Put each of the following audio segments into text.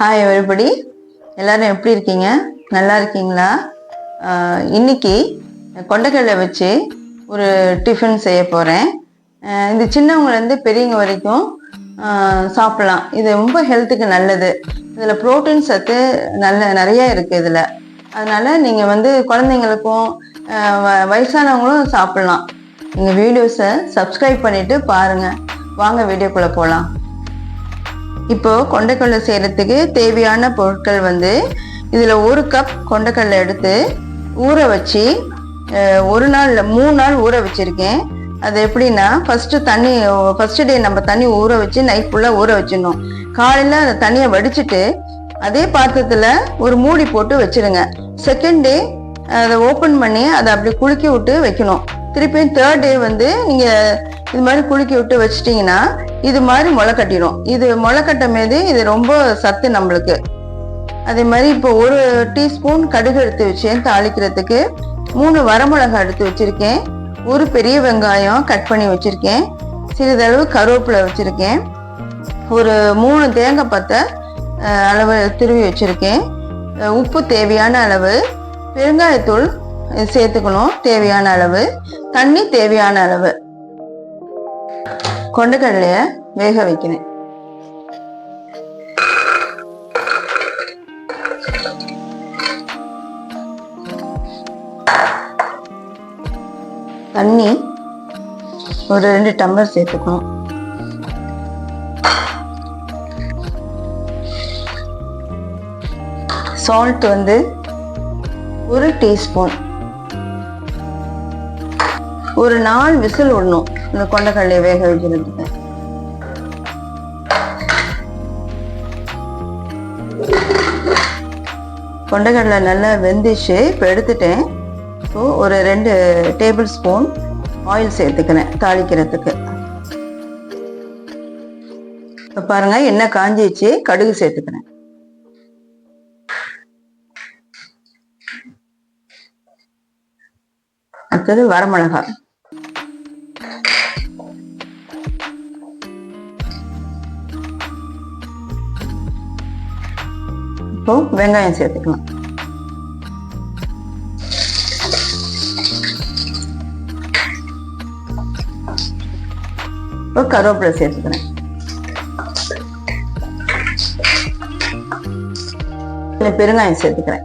Hi everybody எல்லாரும் எப்படி இருக்கீங்க? நல்லா இருக்கீங்களா? இன்னைக்கு கொண்டைக்கடலை வச்சு ஒரு டிஃபன் செய்ய போகிறேன் இது சின்னவங்கலேருந்து பெரியவங்க வரைக்கும் சாப்பிட்லாம். இது ரொம்ப ஹெல்த்துக்கு நல்லது. இதில் புரோட்டீன் சத்து நல்ல நிறைய இருக்குது இதில். அதனால் நீங்கள் வந்து குழந்தைங்களுக்கும் வ- வயசானவங்களும் சாப்பிட்லாம். எங்கள் வீடியோஸை சப்ஸ்கிரைப் பண்ணிவிட்டு பாருங்கள் வாங்க வீடியோக்குள்ளே போகலாம் இப்போ கொண்டைக்கடலை செய்யறதுக்கு தேவையான பொருட்கள் வந்து இதில் ஒரு கப் கொண்டைக்கடலை எடுத்து ஊற வச்சு ஒரு நாள் மூணு நாள் ஊற வச்சிருக்கேன். அது எப்படின்னா ஃபஸ்ட்டு தண்ணி ஃபஸ்ட்டு டே நம்ம தண்ணி ஊற வச்சு நைட் ஃபுல்லாக ஊற வச்சிடணும். காலையில் அந்த தண்ணியை வடிச்சிட்டு அதே பாத்திரத்தில் ஒரு மூடி போட்டு வச்சுருங்க. செகண்ட் டே அதை ஓப்பன் பண்ணி அதை அப்படி குலுக்கி விட்டு வைக்கணும். திருப்பியும் தேர்ட் டே வந்து நீங்கள் இது மாதிரி குலுக்கி விட்டு வச்சிட்டிங்கன்னா இது மாதிரி முளை கட்டிடும் இது முளை கட்டும் போது இது ரொம்ப சத்து நம்மளுக்கு. அதே மாதிரி இப்போ ஒரு டீஸ்பூன் கடுகு எடுத்து வச்சேன் தாளிக்கிறதுக்கு. மூணு வரமிளகாய் எடுத்து வச்சுருக்கேன். ஒரு பெரிய வெங்காயம் கட் பண்ணி வச்சுருக்கேன். சிறிதளவு கருவேப்பிலை வச்சுருக்கேன். ஒரு மூணு தேங்காய் பத்தை அளவு திருவி வச்சுருக்கேன். உப்பு தேவையான அளவு. பெருங்காயத்தூள் சேர்த்துக்கணும் தேவையான அளவு. தண்ணி தேவையான அளவு. கொண்டக்கடலைய வேக வைக்கிறேன். தண்ணி ஒரு ரெண்டு டம்ளர் சேர்த்துக்கணும். சால்ட் வந்து ஒரு டீஸ்பூன். ஒரு நாலு விசில் விடணும். இந்த கொண்டக்கடலையை வேக வைக்கிறதுக்கு கொண்டக்கடலை நல்லா வெந்துச்சு. இப்போ எடுத்துட்டேன். இப்போ ஒரு ரெண்டு டேபிள் ஸ்பூன் ஆயில் சேர்த்துக்கிறேன் தாளிக்கிறதுக்கு. இப்போ பாருங்க என்ன காஞ்சிச்சு. கடுகு சேர்த்துக்கிறேன். அடுத்தது வரமிளகாய். இப்போ வெங்காயம் சேர்த்துக்கலாம். இப்போ கருவேப்பிலை சேர்த்துக்கிறேன். பெருங்காயம் சேர்த்துக்கிறேன்.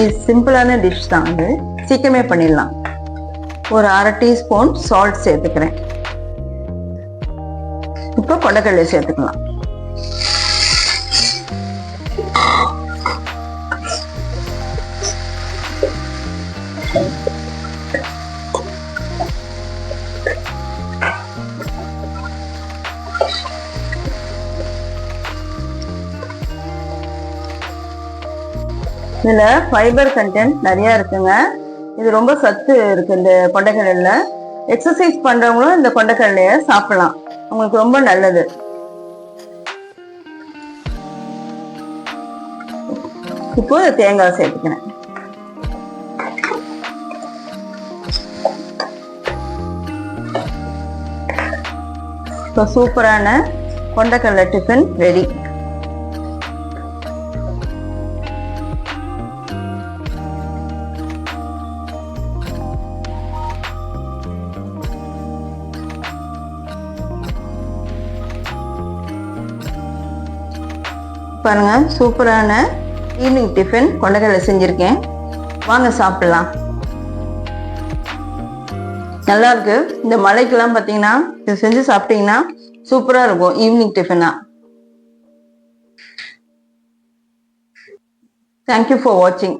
இது சிம்பிளான டிஷ் தான் அது. சீக்கிரமே பண்ணிடலாம். ஒரு அரை டீஸ்பூன் சால்ட் சேர்த்துக்கிறேன். இப்போ கொண்டக்கடலை சேர்த்துக்கலாம். இதில் ஃபைபர் கண்டென்ட் நிறையா இருக்குங்க. இது ரொம்ப சத்து இருக்கு இந்த கொண்டைக்கடலில். எக்ஸசைஸ் பண்ணுறவங்களும் இந்த கொண்டைக்கடலையை சாப்பிடலாம். உங்களுக்கு ரொம்ப நல்லது. இப்போ தேங்காய் சேர்த்துக்கிறேன். இப்போ சூப்பரான கொண்டக்கடலை டிஃபன் ரெடி பாருங்க சூப்பரான ஈவினிங் டிஃபன் கொண்டைக்கடலை செஞ்சுருக்கேன். வாங்க சாப்பிடலாம். நல்லா இருக்கு. இந்த மலைக்கெல்லாம் பார்த்தீங்கன்னா இது செஞ்சு சாப்பிட்டீங்கன்னா சூப்பராக இருக்கும் ஈவினிங் டிஃபனாக தேங்க்யூ ஃபார் வாட்சிங்